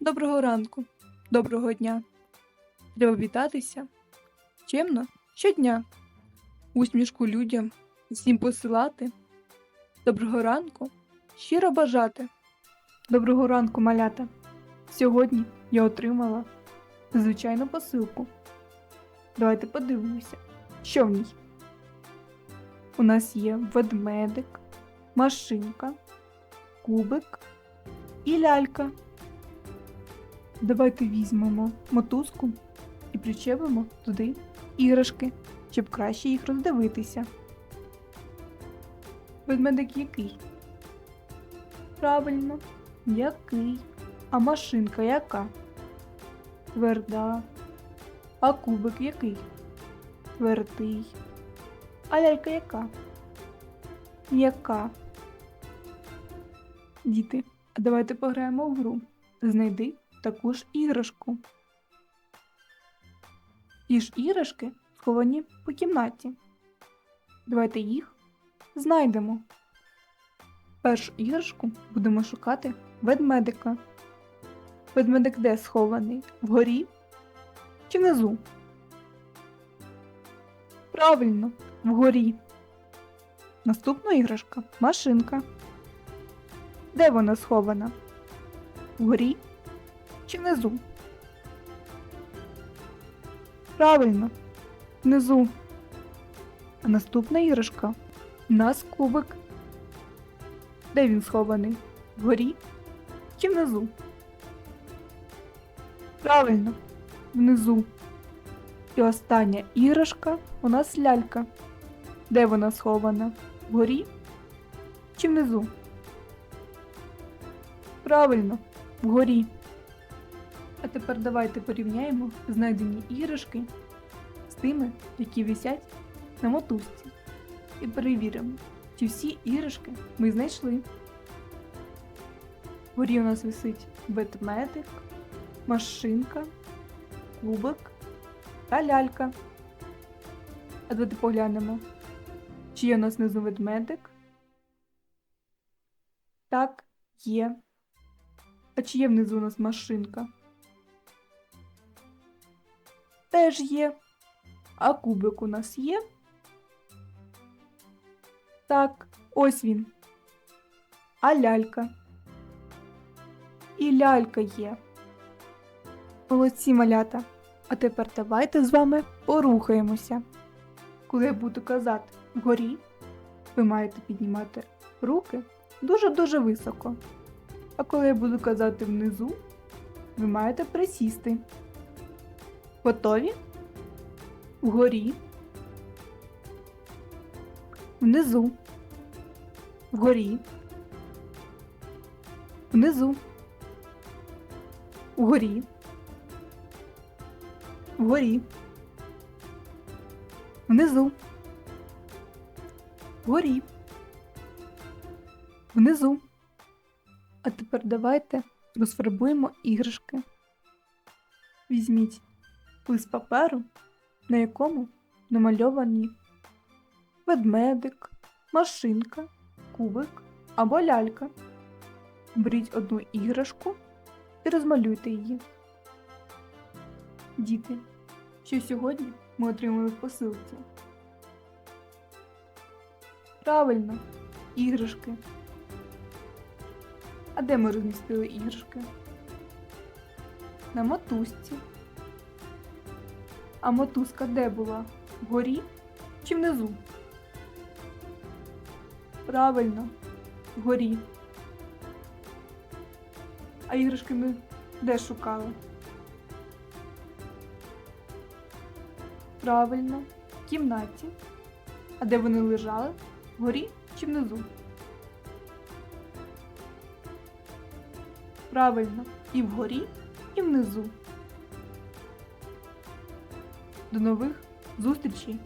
Доброго ранку, доброго дня. Треба вітатися. Чемно щодня. Усмішку людям всім посилати. Доброго ранку, щиро бажати. Доброго ранку, малята. Сьогодні я отримала звичайну посилку. Давайте подивимося, що в ній. У нас є ведмедик, машинка, кубик і лялька. Давайте візьмемо мотузку і причепимо туди іграшки, щоб краще їх роздивитися. Ведмедик який? Правильно, який? А машинка яка? Тверда. А кубик який? Твердий. А лялька яка? Яка? Діти, а давайте пограємо в гру. Знайди таку ж іграшку. Ті ж іграшки сховані по кімнаті. Давайте їх знайдемо. Першу іграшку будемо шукати ведмедика. Ведмедик де схований? Вгорі чи внизу? Правильно, вгорі. Наступна іграшка машинка. Де вона схована? Вгорі чи внизу? Правильно, внизу. А наступна іграшка у нас кубик. Де він схований? Вгорі чи внизу? Правильно, внизу. І остання іграшка у нас лялька. Де вона схована? Вгорі чи внизу? Правильно, вгорі. А тепер давайте порівняємо знайдені іграшки з тими, які висять на мотузці. І перевіримо, чи всі іграшки ми знайшли. Вгорі у нас висить ведмедик, машинка, кубик та лялька. А давайте поглянемо, чи є у нас внизу ведмедик. Так, є. А чи є внизу у нас машинка? Теж є. А кубик у нас є? Так, ось він. А лялька. І лялька є. Молодці малята. А тепер давайте з вами порухаємося. Коли я буду казати вгорі, ви маєте піднімати руки дуже-дуже високо. А коли я буду казати внизу, ви маєте присісти. Готові? Вгорі. Внизу. Вгорі. Внизу. Вгорі. Вгорі. Внизу. Вгорі. Внизу. А тепер давайте розфарбуємо іграшки. Візьміть лист паперу, на якому намальовані ведмедик, машинка, кубик або лялька. Беріть одну іграшку і розмалюйте її. Діти, що сьогодні ми отримали в посилці? Правильно, іграшки. А де ми розмістили іграшки? На мотузці. А мотузка де була? Вгорі чи внизу? Правильно, вгорі. А іграшки ми де шукали? Правильно, в кімнаті. А де вони лежали? Вгорі чи внизу? Правильно, і вгорі, і внизу. До нових зустрічей!